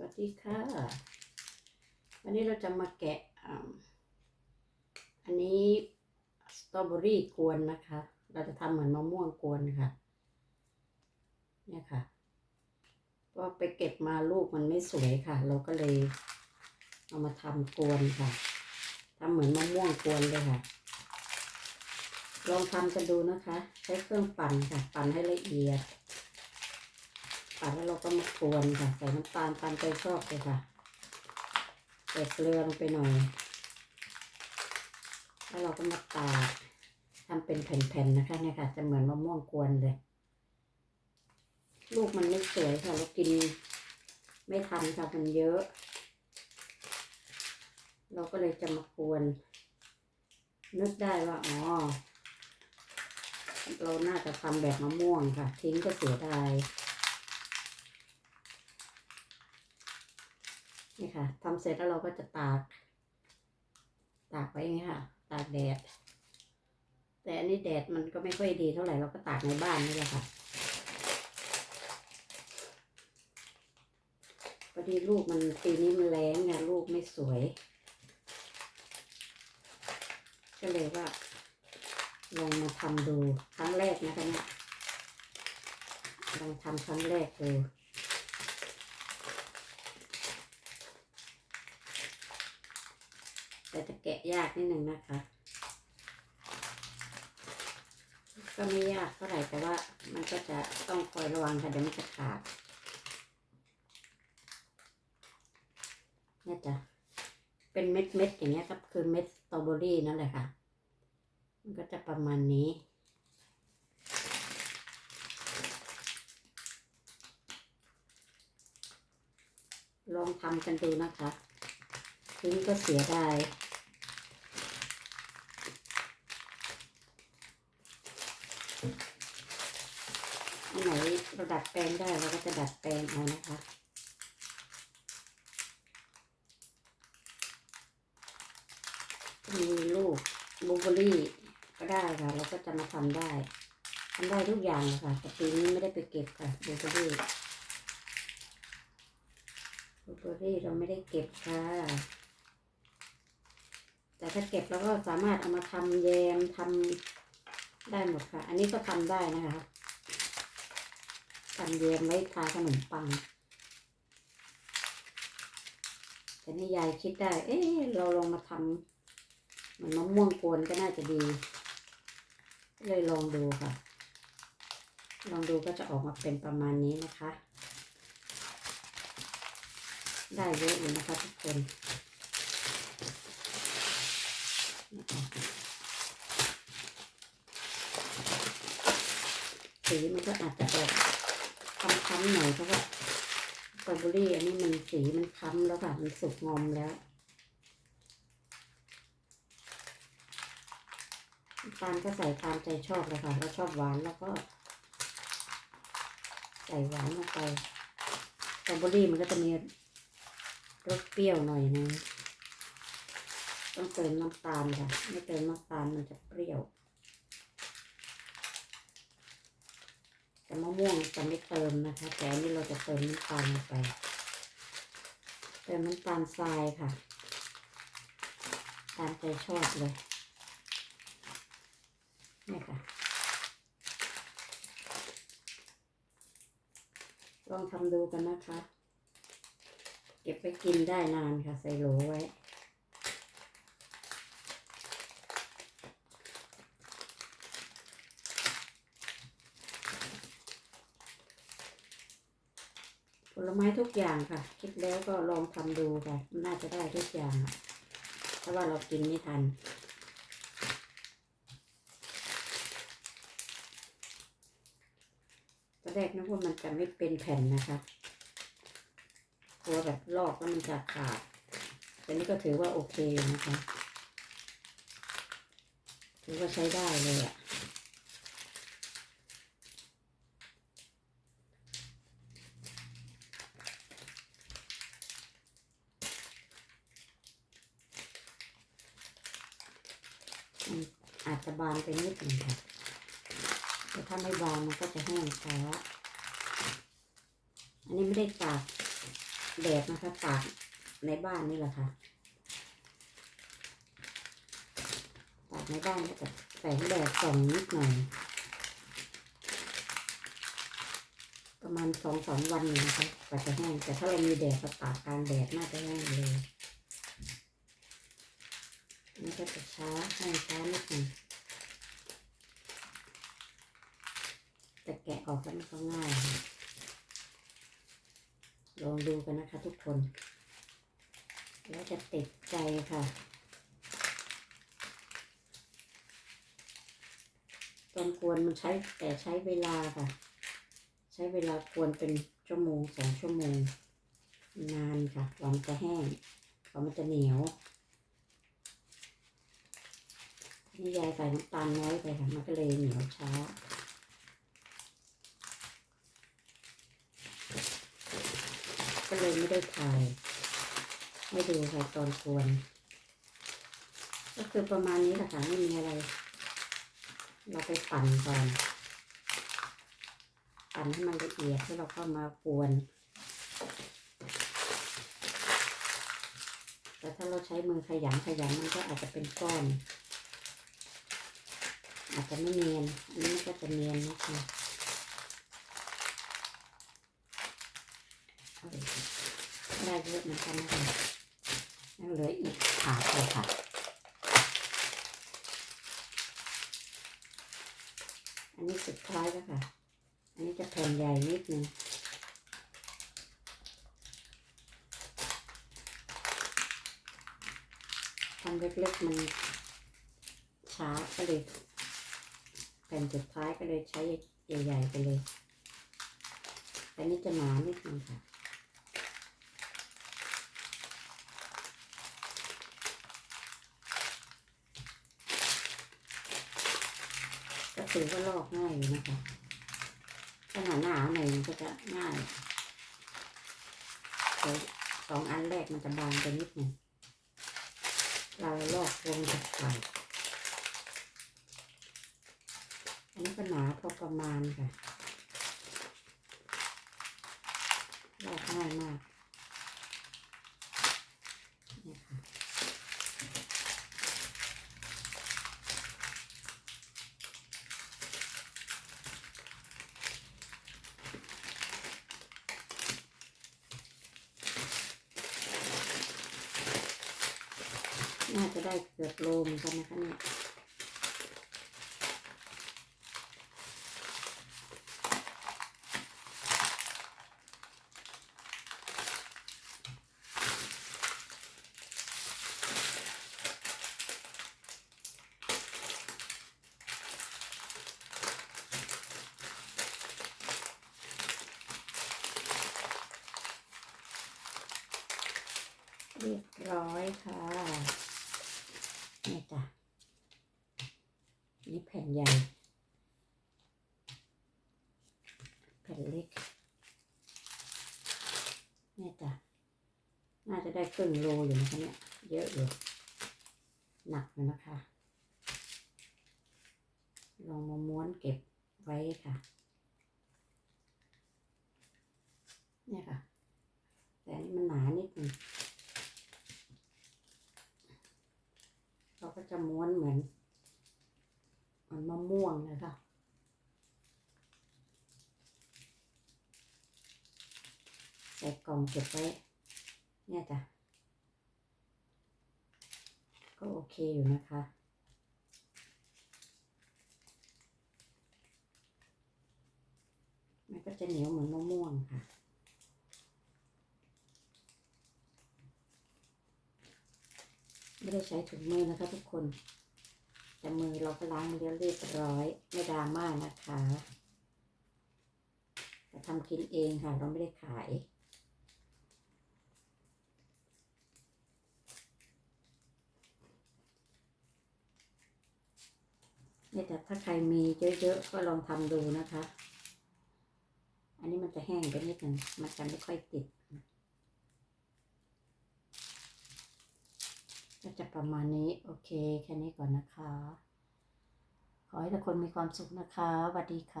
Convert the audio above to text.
วัสดีค่ะ วันนี้เราจะมาแกะ อันนี้สตรอเบอรี่กวนนะคะ เราจะทำเหมือนมะม่วงกวนค่ะ เนี่ยค่ะ ก็ไปเก็บมาลูกมันไม่สวยค่ะ เราก็เลยเอามาทำกวนค่ะทำเหมือนมะม่วงกวนเลยค่ะ ลองทำกันดูนะคะ ใช้เครื่องปั่นค่ะ ปั่นให้ละเอียด ปั่นแล้วเราก็มากวนค่ะ ใส่น้ำตาลตามใจชอบเลยค่ะใส่เกลือลงไปหน่อย แล้วเราก็มาตากทำเป็นแผ่นๆนะคะเนี่ยค่ะ จะเหมือนมะม่วงกวนเลย ลูกมันไม่สวยค่ะเรากินไม่ทันค่ะมันเยอะ เราก็เลยจะมากวน นึกได้ว่าอ๋อเราน่าจะทำแบบมะม่วงค่ะ ทิ้งก็เสียดาย นี่ค่ะทำเสร็จแล้วเราก็จะตาก ตากไว้อย่างนี้ค่ะ ตากแดด แต่อันนี้แดดมันก็ไม่ค่อยดีเท่าไหร่เราก็ตากในบ้านนี่แหละค่ะพอดีลูกมันปีนี้มันแรงไงลูกไม่สวย ก็เลยว่าลองมาทำดูครั้งแรกนะคะเนี่ยลองทำครั้งแรกดู แต่จะแกะยากนิดนึงนะคะ ก็ไม่ยากเท่าไหร่แต่ว่ามันก็จะต้องคอยระวังค่ะเดี๋ยวมันจะขาดนี่จ้ะเป็นเม็ดเม็ดอย่างเงี้ยครับ คือเม็ดสตรอเบอรี่นั่นแหละค่ะ มันก็จะประมาณนี้ลองทำกันดูนะคะทีนี้ก็เสียดาย อันไหนเราดัดแปลงได้เราก็จะดัดแปลงเอานะคะมีลูกบลูเบอรี่ก็ได้ค่ะ เราก็จะมาทำได้ทำได้ทุกอย่างเลยค่ะแต่ปีนี้ไม่ได้ไปเก็บค่ะบลูเบอรี่บลูเบอรี่เราไม่ได้เก็บค่ะ แต่ถ้าเก็บแล้วก็สามารถเอามาทำแยมทำได้หมดค่ะ อันนี้ก็ทำได้นะคะ ทำแยมไว้ทาขนมปังแต่นี่ยายคิดได้ เอ๊ะเราลองมาทำมันมะม่วงกวนก็น่าจะดี เลยลองดูค่ะ ลองดูก็จะออกมาเป็นประมาณนี้นะคะ ได้เยอะอยู่นะคะทุกคนสีมันก็อาจจะออก ค้ำๆหน่อยเพราะว่าสตรอเบอรี่อันนี้มันสีมันค้ำแล้วค่ะ มันสุกงอมแล้วน้ำตาลก็ใส่ตามใจชอบเลยค่ะเราชอบหวานแล้วก็ ใส่หวานลงไปสตรอเบอรี่มันก็จะมีรสเปรี้ยวหน่อยนึงต้องเติมน้ำตาลค่ะ ไม่เติมน้ำตาลมันจะเปรี้ยว แต่มะม่วงจะไม่เติมนะคะ แต่อันนี้เราจะเติมน้ำตาลลงไป เติมน้ำตาลทรายค่ะ ตามใจชอบเลย นี่ค่ะ ลองทำดูกันนะคะ เก็บไปกินได้นานค่ะ ใส่โหลไว้ ลไม้ทุกอย่างค่ะ คิดแล้วก็ลองทำดูค่ะ น่าจะได้ทุกอย่างเพราะว่าเรากินไม่ทัน ตอนแรกนึกว่ามันจะไม่เป็นแผ่นนะคะกลัวแบบลอกแล้วมันจะขาดแต่นี่ก็ถือว่าโอเคนะคะ ถือว่าใช้ได้เลยอะ่ะ มันอา จะบานไปนิดหนึ่งค่ะแต่ถ้าไม่บานมันก็จะแห้งช้าอันนี้ไม่ได้ตากแดดนะคะตากในบ้านนี่แหละค่ะตากในบ้านแล้วก็แสงแดดส่องนิดหน่อย ประมาณสองสามวันอยู่นะคะกว่าจะแห้ง แต่ถ้าเรามีแดดก็ตากกลางแดดน่าจะแห้งเลยนนี่ก็จะช้าแห้งช้านิดหนึ่งแต่แกะออกแล้ว มันก็ง่ายลองดูกันนะคะทุกคน แล้วจะติดใจค่ะ ตอนกวนมันใช้แต่ใช้เวลาค่ะ ใช้เวลากวนเป็นชั่วโมงสองชั่วโมง นานค่ะกว่ามันจะแห้งกว่าะมันจะเหนียวนี่ยายใส่น้ำตาลน้อยไปค่ะ มันก็เลยเหนียวช้า ก็เลยไม่ได้ถ่าย ไม่ดูค่ะตอนกวนก็คือประมาณนี้แหละค่ะไม่มีอะไร เราไปปั่นก่อน ปั่นให้มันละเอียดแล้วเราเข้ามากวนแต่ถ้าเราใช้มือขยำขยำมันก็อาจจะเป็นก้อน อาจจะไม่เนียนอันนี้ก็จะเนียนนิดนึงเอาเลย ได้เยอะเหมือนกันนะคะยังเหลืออีกขาดเลยค่ะอันนี้สุดท้ายแล้วค่ะ อันนี้จะแผ่นใหญ่นิดนึงทำเล็กๆมันช้าก็เลยแผ่นสุดท้ายก็เลยใช้ใหญ่ ๆ ไปเลยแต่นี่จะหนานิดนึงค่ะ ก็ถือว่าลอกง่ายอยู่นะคะถ้าหนาหนาๆหน่อยมันก็จะง่ายแต่สองอันแรกมันจะบางไปนิดหนึ่งเราลอกวงจากไข่อันนี้ก็หนาพอประมาณค่ะ ลอกง่ายมากเนี่ยค่ะ น่าจะได้เกือบโลเหมือนกันนะคะเนี่ยเรียบร้อยค่ะนี่จ้ะ นี่แผ่นใหญ่ แผ่นเล็กนี่จ้ะน่าจะได้ครึ่งโลอยู่นะคะเนี่ย เยอะอยู่หนักอยู่นะคะ ลองมาม้วนเก็บไว้ค่ะ เนี่ยค่ะ แต่อันนี้มันหนานิดนึงเราก็จะม้วนเหมือน มือนมะม่วงนะคะใส่กล่องเก็บไว้ เนี่ยจ้ะ ก็โอเคอยู่นะคะ มันก็จะเหนียวเหมือนมะม่วงค่ะไม่ได้ใช้ถุงมือนะคะทุกคน แต่มือเราก็ล้างเรียบเรียบร้อย ไม่ดราม่านะคะแต่ทำกินเองค่ะ เราไม่ได้ขายเนี่ยแต่ถ้าใครมีเยอะๆ ก็ลองทำดูนะคะ อันนี้มันจะแห้งไปนิดหนึ่งมันจะไม่ค่อยติด จะประมาณนี้ โอเค แค่นี้ก่อนนะคะ ขอให้ทุกคนมีความสุขนะคะสวัสดีค่ะ